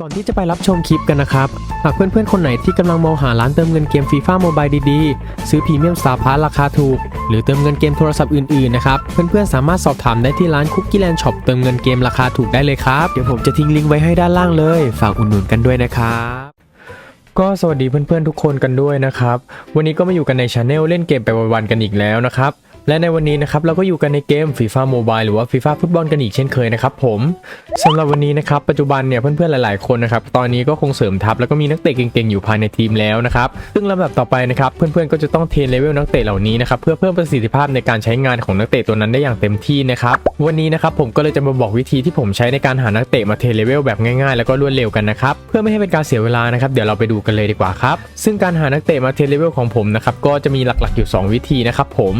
ก่อนที่จะไปรับชมคลิปกันนะครับ หากเพื่อนๆ คนไหนที่กำลังมองหาร้านเติมเงินเกมฟีฟ่าโมบายดีๆ ซื้อพรีเมียมสตาร์พาร์ราคาถูก หรือเติมเงินเกมโทรศัพท์อื่นๆ นะครับ เพื่อนๆ สามารถสอบถามได้ที่ร้านคุกกี้แลนด์ช็อปเติมเงินเกมราคาถูกได้เลยครับ เดี๋ยวผมจะทิ้งลิงก์ไว้ให้ด้านล่างเลย ฝากอุดหนุนกันด้วยนะครับก็สวัสดีเพื่อนๆทุกคนกันด้วยนะครับ วันนี้ก็มาอยู่กันในช anel เล่นเกมไปวันๆกันอีกแล้วนะครับ และในวันนี้นะครับเราก็อยู่กันในเกม FIFA Mobile หรือว่า FIFA ฟุตบอลกันอีกเช่นเคยนะครับผมสำหรับวันนี้นะครับปัจจุบันเนี่ยเพื่อนๆหลายๆคนนะครับตอนนี้ก็คงเสริมทัพแล้วก็มีนักเตะเก่งๆอยู่ภายในทีมแล้วนะครับซึ่งลำดับต่อไปนะครับเพื่อนๆก็จะต้องเทรนเลเวลนักเตะเหล่านี้นะครับเพื่อเพิ่มประสิทธิภาพในการใช้งานของนักเตะตัวนั้นได้อย่างเต็มที่นะครับวันนี้นะครับผมก็เลยจะมาบอกวิธีที่ผมใช้ในการหานักเตะมาเทรนเลเวลแบบง่ายๆ แล้วก็รวดเร็วกันนะครับเพื่อไม่ให้เป็นการเสียเวลานะครับเดี๋ยวเราไปดูกันเลยดีกว่าครับซึ่งการหานักเตะมาเทรนเลเวลของผมนะครับก็จะมีหลักๆอยู่สองวิธีนะครับผม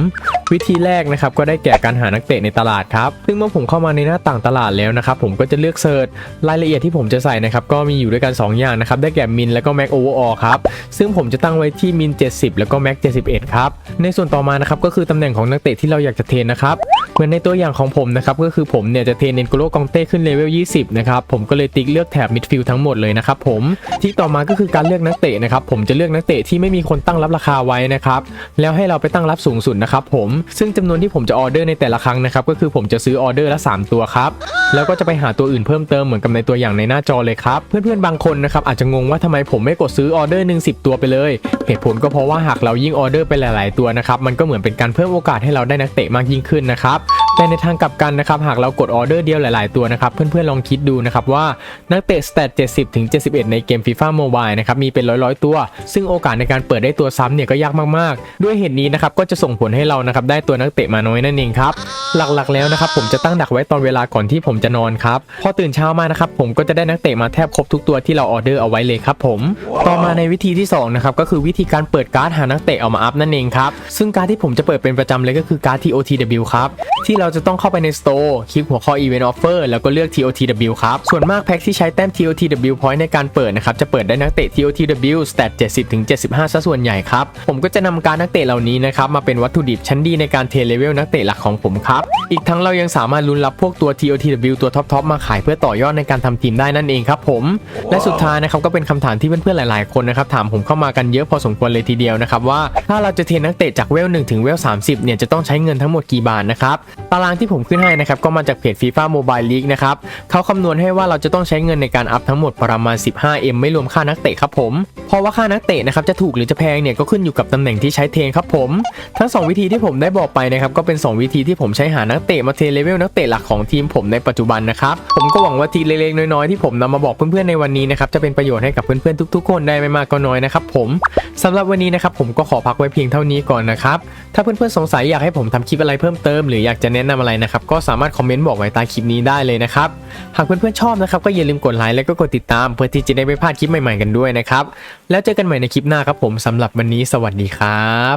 วิธีแรกนะครับก็ได้แก่การหานักเตะในตลาดครับซึ่งเมื่อผมเข้ามาในหน้าต่างตลาดแล้วนะครับผมก็จะเลือกเซิร์ชรายละเอียดที่ผมจะใส่นะครับก็มีอยู่ด้วยกัน 2 อย่างนะครับได้แก่มินแล้วก็แม็กโอเวอร์ออครับซึ่งผมจะตั้งไว้ที่มิน 70 แล้วก็แม็ก 71 ครับในส่วนต่อมานะครับก็คือตำแหน่งของนักเตะที่เราอยากจะเทรนนะครับเหมือนในตัวอย่างของผมนะครับก็คือผมเนี่ยจะเทรนเนนโกโลกองเต้ขึ้นเลเวล 20 นะครับผมก็เลยติ๊กเลือกแถบมิดฟิลด์ทั้งหมดเลยนะครับผมที่ต่อมาก็คือการเลือกนักเตะนะครับผมจะเลือกนักเตะที่ไม่มีคนตั้งรับราคาไว้นะครับแล้วให้เราไปตั้งรับสูงสุดนะครับผมซึ่งจำนวนที่ผมจะออเดอร์ในแต่ละครั้งนะครับก็คือผมจะซื้อออเดอร์ละ 3 ตัวครับแล้วก็จะไปหาตัวอื่นเพิ่มเติมเหมือนกับในตัวอย่างในหน้าจอเลยครับเพื่อนๆบางคนนะครับอาจจะงงว่าทำไมผมไม่กดซื้อออเดอร์หนึ่งสิตัวไปเลย เหตุผลก็เพราะว่าหากเรายิ่งออเดอร์ไปหลาย ๆตัวนะครับมันก็เหมือนเป็นการเพิ่มโอกาสให้เราได้นักเตะมากยิ่งขึ้นนะครับแต่ในทางกลับกันนะครับหากเรากดออเดอร์เดียวหลาย ๆ ตัวนะครับเพื่อนๆลองคิดดูนะครับว่านักเตะสเตต70ถึง71 ในเกม FIFA Mobile นะครับมีเป็นร้อยๆตัว ซึ่งโอกาสในการเปิดได้ตัวซ้ำเนี่ยก็ยากมากๆ ด้วยเหตุนี้นะครับก็จะส่งผลให้เรานะครับได้ตัวนักเตะมาน้อยนั่นเองครับ หลักๆแล้วนะครับผมจะตั้งดักไว้ตอนเวลาก่อนที่ผมจะนอนครับ พอตื่นเช้ามานะครับผมก็จะได้นักเตะมาแทบครบทุกตัวที่เราออเดอร์เอาไว้เลยครับผม ต่อมาในวิธีที่2นะครับก็คือวิธีการเปิดการ์ดหานักเตะเอามาอัพนั่นเองครับ ซึ่งการดที่ผมจะเปิดเป็นประจำเลยก็คือการ์ด TOTW ครับที่เราจะต้องเข้าไปใน Store คลิกหัวข้อ Event Offer แล้วก็เลือก TOTW ครับ ส่วนมากแพ็คที่ใช้แต้ม TOTW Point ในการเปิดนะครับ จะเปิดได้นักเตะ TOTW Stat 70ถึง75ซะส่วนใหญ่ครับ ผมก็จะนำการนักเตะเหล่านี้นะครับมาเป็นวัตถุดิบชั้นดีในการเทเลเวลนักเตะหลักของผมครับ อีกทั้งเรายังสามารถลุ้นรับพวกตัว TOTW ตัวท็อปๆมาขายเพื่อต่อยอดในการทำทีมได้นั่นเองครับผม และสุดท้ายนะครับก็เป็นคำถามที่เพื่อนๆหลาย ๆคนนะครับถามผมเข้ามากันเยอะพอสมควรเลยทีเดียวนะครับว่าถ้าเราจะเทรนนักเตะจากเวล1ถึงเวล30เนี่ยจะต้องใช้เงินทั้งหมดกี่บาทนะครับตารางที่ผมขึ้นให้นะครับก็มาจากเพจ FIFA Mobile League นะครับเขาคำนวณให้ว่าเราจะต้องใช้เงินในการอัพทั้งหมดประมาณ 15M ไม่รวมค่านักเตะครับผมเพราะว่าค่านักเตะนะครับจะถูกหรือจะแพงเนี่ยก็ขึ้นอยู่กับตำแหน่งที่ใช้เทรนครับผม ทั้ง 2 วิธีที่ผมได้ได้บอกไปนะครับก็เป็น 2 วิธีที่ผมใช้หานักเตะมาเทรนเลเวลนักเตะหลักของทีมผมในปัจจุบันนะครับผมก็หวังว่าทีเล็กๆน้อยๆที่ผมนำมาบอกเพื่อนๆในวันนี้นะครับจะเป็นประโยชน์ให้กับเพื่อนๆทุก ๆ คนได้ไม่มากก็น้อยนะครับผมสำหรับวันนี้นะครับผมก็ขอพักไว้เพียงเท่านี้ก่อนนะครับถ้าเพื่อนๆสงสัยอยากให้ผมทำคลิปอะไรเพิ่มเติมหรืออยากจะแนะนำอะไรนะครับก็สามารถคอมเมนต์บอกไว้ใต้คลิปนี้ได้เลยนะครับหากเพื่อนๆชอบนะครับก็อย่าลืมกดไลค์และก็กดติดตามเพื่อที่จะได้ไม่พลาดคลิปใหม่ๆกันด้วยนะครับแล้วเจอกันใหม่ในคลิปหน้าครับผมสำหรับวันนี้สวัสดีครับ